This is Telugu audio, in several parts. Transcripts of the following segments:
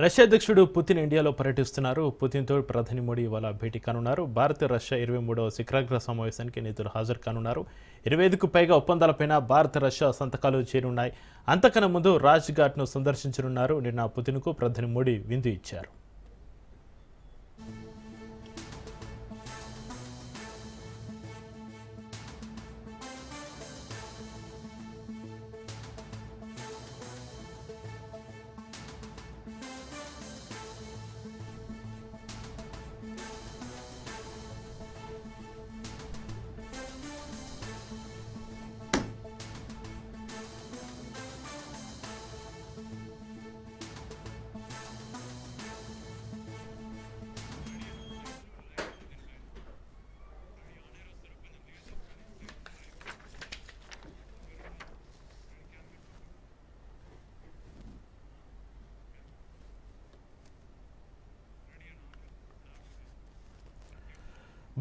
రష్యా అధ్యక్షుడు పుతిన్ ఇండియాలో పర్యటిస్తున్నారు. పుతిన్తో ప్రధాని మోడీ ఇవాళ భేటీ కానున్నారు. భారత్ రష్యా ఇరవై మూడవ శిఖరాగ్ర సమావేశానికి నేతలు హాజరు కానున్నారు. ఇరవై ఐదుకు పైగా ఒప్పందాలపైన భారత్ రష్యా సంతకాలు చేరున్నాయి. అంతకన్నా ముందు రాజ్ ఘాట్ను సందర్శించనున్నారు. నిన్న పుతిన్కు ప్రధాని మోడీ విందు ఇచ్చారు.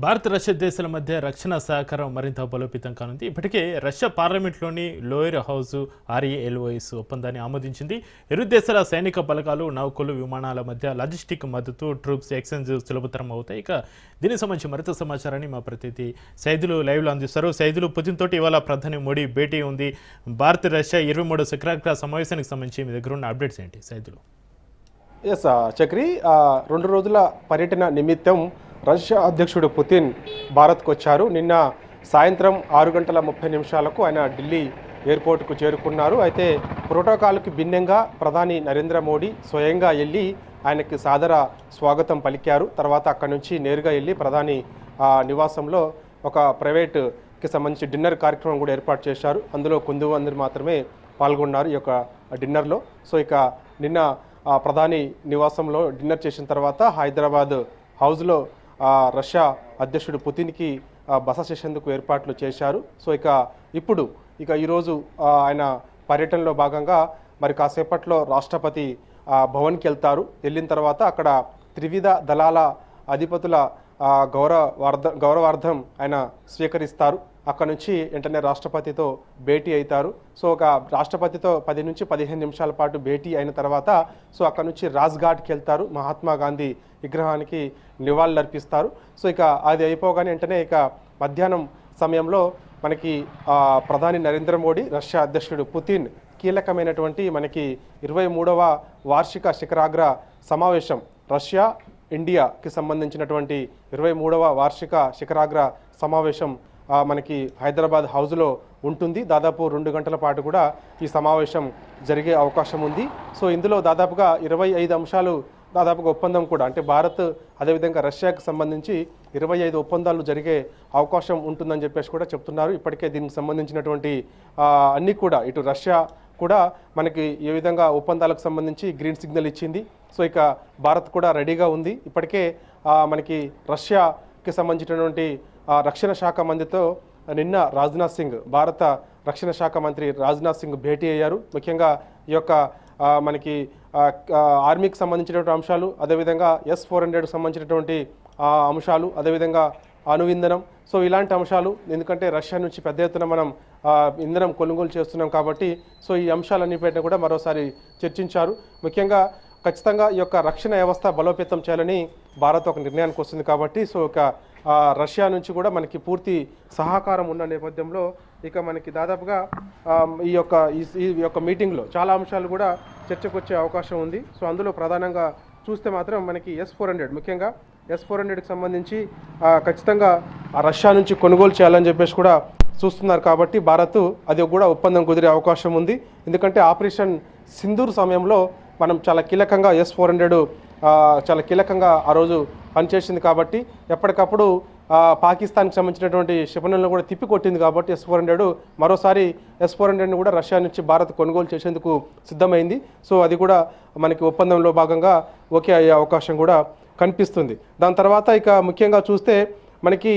భారత్ రష్యా దేశాల మధ్య రక్షణ సహకారం మరింత బలోపేతం కానుంది. ఇప్పటికే రష్యా పార్లమెంట్లోని లోయర్ హౌస్ ఆర్ఏఎల్ఓఎస్ ఒప్పందాన్ని ఆమోదించింది. ఇరు దేశాల సైనిక బలగాలు నౌకలు విమానాల మధ్య లాజిస్టిక్ మద్దతు ట్రూప్స్ ఎక్స్చేంజ్ సులభతరం అవుతాయి. ఇక దీనికి సంబంధించి మరింత సమాచారాన్ని మా ప్రతినిధి సైదులు లైవ్లో అందిస్తారు. సైదులు పుతిన్ తోటి ఇవాళ ప్రధాని మోడీ భేటీ ఉంది. భారత్ రష్యా ఇరవై మూడు శిఖరాగ్ర సమావేశానికి సంబంధించి మీ దగ్గర ఉన్న అప్డేట్స్ ఏంటి? సైదులు. ఎస్ చక్రి రెండు రోజుల పర్యటన నిమిత్తం రష్యా అధ్యక్షుడు పుతిన్ భారత్కు వచ్చారు నిన్న సాయంత్రం ఆరు గంటల ముప్పై నిమిషాలకు ఆయన ఢిల్లీ ఎయిర్పోర్ట్కు చేరుకున్నారు. అయితే ప్రోటోకాల్కి భిన్నంగా ప్రధాని నరేంద్ర మోడీ స్వయంగా వెళ్ళి ఆయనకి సాదర స్వాగతం పలికారు. తర్వాత అక్కడి నుంచి నేరుగా వెళ్ళి ప్రధాని ఆ, నివాసంలో ఒక ప్రైవేట్కి సంబంధించి డిన్నర్ కార్యక్రమం కూడా ఏర్పాటు చేశారు. అందులో కొందు మాత్రమే పాల్గొన్నారు ఈ యొక్క డిన్నర్లో. సో ఇక నిన్న ప్రధాని నివాసంలో డిన్నర్ చేసిన తర్వాత హైదరాబాద్ హౌస్లో రష్యా అధ్యక్షుడు పుతిన్కి బస చేసేందుకు ఏర్పాట్లు చేశారు. సో ఇక ఇప్పుడు ఇక ఈరోజు ఆయన పర్యటనలో భాగంగా మరి కాసేపట్లో రాష్ట్రపతి భవన్కి వెళ్తారు. వెళ్ళిన తర్వాత అక్కడ త్రివిధ దళాల అధిపతుల గౌరవార్థ గౌరవార్థం ఆయన స్వీకరిస్తారు. అక్కడ నుంచి వెంటనే రాష్ట్రపతితో భేటీ అవుతారు. సో ఒక రాష్ట్రపతితో పది నుంచి పదిహేను నిమిషాల పాటు భేటీ అయిన తర్వాత సో అక్కడ నుంచి రాజ్ఘాట్కి వెళ్తారు. మహాత్మా గాంధీ విగ్రహానికి నివాళులు అర్పిస్తారు సో ఇక అది అయిపోగానే వెంటనే ఇక మధ్యాహ్నం సమయంలో మనకి ప్రధాని నరేంద్ర మోడీ రష్యా అధ్యక్షుడు పుతిన్ కీలకమైనటువంటి మనకి ఇరవై మూడవ వార్షిక శిఖరాగ్ర సమావేశం రష్యా ఇండియాకి సంబంధించినటువంటి ఇరవై మూడవ వార్షిక శిఖరాగ్ర సమావేశం మనకి హైదరాబాద్ హౌస్లో ఉంటుంది. దాదాపు రెండు గంటల పాటు కూడా ఈ సమావేశం జరిగే అవకాశం ఉంది. సో ఇందులో దాదాపుగా ఇరవై ఐదు అంశాలు దాదాపుగా ఒప్పందం కూడా అంటే భారత్ అదేవిధంగా రష్యాకు సంబంధించి ఇరవై ఐదు ఒప్పందాలు జరిగే అవకాశం ఉంటుందని చెప్పేసి కూడా చెప్తున్నారు. ఇప్పటికే దీనికి సంబంధించినటువంటి అన్నీ కూడా ఇటు రష్యా కూడా మనకి ఏ విధంగా ఒప్పందాలకు సంబంధించి గ్రీన్ సిగ్నల్ ఇచ్చింది. సో ఇక భారత్ కూడా రెడీగా ఉంది. ఇప్పటికే మనకి రష్యాకి సంబంధించినటువంటి రక్షణ శాఖ మంత్రితో నిన్న రాజ్నాథ్ సింగ్ భారత రక్షణ శాఖ మంత్రి రాజ్నాథ్ సింగ్ భేటీ అయ్యారు. ముఖ్యంగా ఈ యొక్క మనకి ఆర్మీకి సంబంధించినటువంటి అంశాలు అదేవిధంగా ఎస్ ఫోర్ హండ్రెడ్కి సంబంధించినటువంటి అంశాలు అదేవిధంగా అణువింధనం. సో ఇలాంటి అంశాలు ఎందుకంటే రష్యా నుంచి పెద్ద ఎత్తున మనం ఇంధనం కొనుగోలు చేస్తున్నాం కాబట్టి సో ఈ అంశాలన్నిపైన కూడా మరోసారి చర్చించారు. ముఖ్యంగా ఖచ్చితంగా ఈ యొక్క రక్షణ వ్యవస్థ బలోపేతం చేయాలని భారత్ ఒక నిర్ణయానికి వస్తుంది కాబట్టి సో ఒక రష్యా నుంచి కూడా మనకి పూర్తి సహకారం ఉన్న నేపథ్యంలో ఇక మనకి దాదాపుగా ఈ యొక్క ఈ- ఈ యొక్క మీటింగ్లో చాలా అంశాలు కూడా చర్చకు వచ్చే అవకాశం ఉంది. సో అందులో ప్రధానంగా చూస్తే మాత్రం మనకి ఎస్ ఫోర్ హండ్రెడ్. ముఖ్యంగా ఎస్ ఫోర్ హండ్రెడ్కి సంబంధించి ఖచ్చితంగా ఆ రష్యా నుంచి కొనుగోలు చేయాలని చెప్పేసి కూడా చూస్తున్నారు కాబట్టి భారత్ అది కూడా ఒప్పందం కుదిరే అవకాశం ఉంది. ఎందుకంటే ఆపరేషన్ సింధూర్ సమయంలో మనం చాలా కీలకంగా ఎస్ ఫోర్ హండ్రెడ్ చాలా కీలకంగా ఆ రోజు పనిచేసింది కాబట్టి ఎప్పటికప్పుడు పాకిస్తాన్కి సంబంధించినటువంటి క్షిపణులను కూడా తిప్పి కొట్టింది కాబట్టి ఎస్ ఫోర్ హండ్రెడ్ మరోసారి ఎస్ ఫోర్ హండ్రెడ్ని కూడా రష్యా నుంచి భారత్ కొనుగోలు చేసేందుకు సిద్ధమైంది. సో అది కూడా మనకి ఒప్పందంలో భాగంగా ఓకే అయ్యే అవకాశం కూడా కనిపిస్తుంది. దాని తర్వాత ఇక ముఖ్యంగా చూస్తే మనకి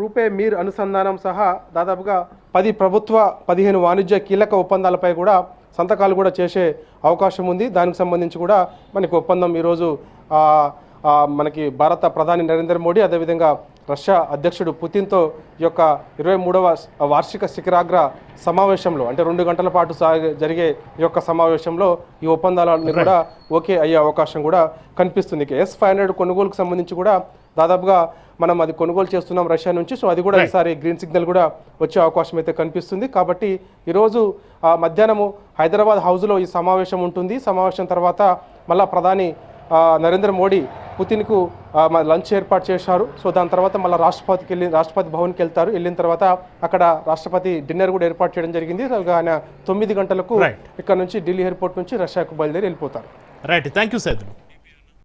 రూపే మీర్ అనుసంధానం సహా దాదాపుగా పది ప్రభుత్వ పదిహేను వాణిజ్య కీలక ఒప్పందాలపై కూడా సంతకాలు కూడా చేసే అవకాశం ఉంది. దానికి సంబంధించి కూడా మనకి ఒప్పందం ఈరోజు మనకి భారత ప్రధాని నరేంద్ర మోడీ అదేవిధంగా రష్యా అధ్యక్షుడు పుతిన్తో ఈ యొక్క ఇరవై మూడవ వార్షిక శిఖరాగ్ర సమావేశంలో అంటే రెండు గంటల పాటు జరిగే ఈ యొక్క సమావేశంలో ఈ ఒప్పందాలన్నీ కూడా ఓకే అయ్యే అవకాశం కూడా కనిపిస్తుంది. ఎస్ ఫైవ్ హండ్రెడ్ కొనుగోలుకు సంబంధించి కూడా దాదాపుగా మనం అది కొనుగోలు చేస్తున్నాం రష్యా నుంచి. సో అది కూడా ఈసారి గ్రీన్ సిగ్నల్ కూడా వచ్చే అవకాశం అయితే కనిపిస్తుంది. కాబట్టి ఈరోజు మధ్యాహ్నము హైదరాబాద్ హౌస్లో ఈ సమావేశం ఉంటుంది. సమావేశం తర్వాత మళ్ళా ప్రధాని నరేంద్ర మోడీ పుతిన్కు లంచ్ ఏర్పాటు చేశారు. సో దాని తర్వాత మళ్ళీ రాష్ట్రపతికి వెళ్ళి రాష్ట్రపతి భవన్కి వెళ్తారు. వెళ్ళిన తర్వాత అక్కడ రాష్ట్రపతి డిన్నర్ కూడా ఏర్పాటు చేయడం జరిగింది. ఆయన తొమ్మిది గంటలకు. ఇక్కడ నుంచి ఢిల్లీ ఎయిర్పోర్ట్ నుంచి రష్యాకు బయలుదేరి వెళ్ళిపోతారు. Right thank you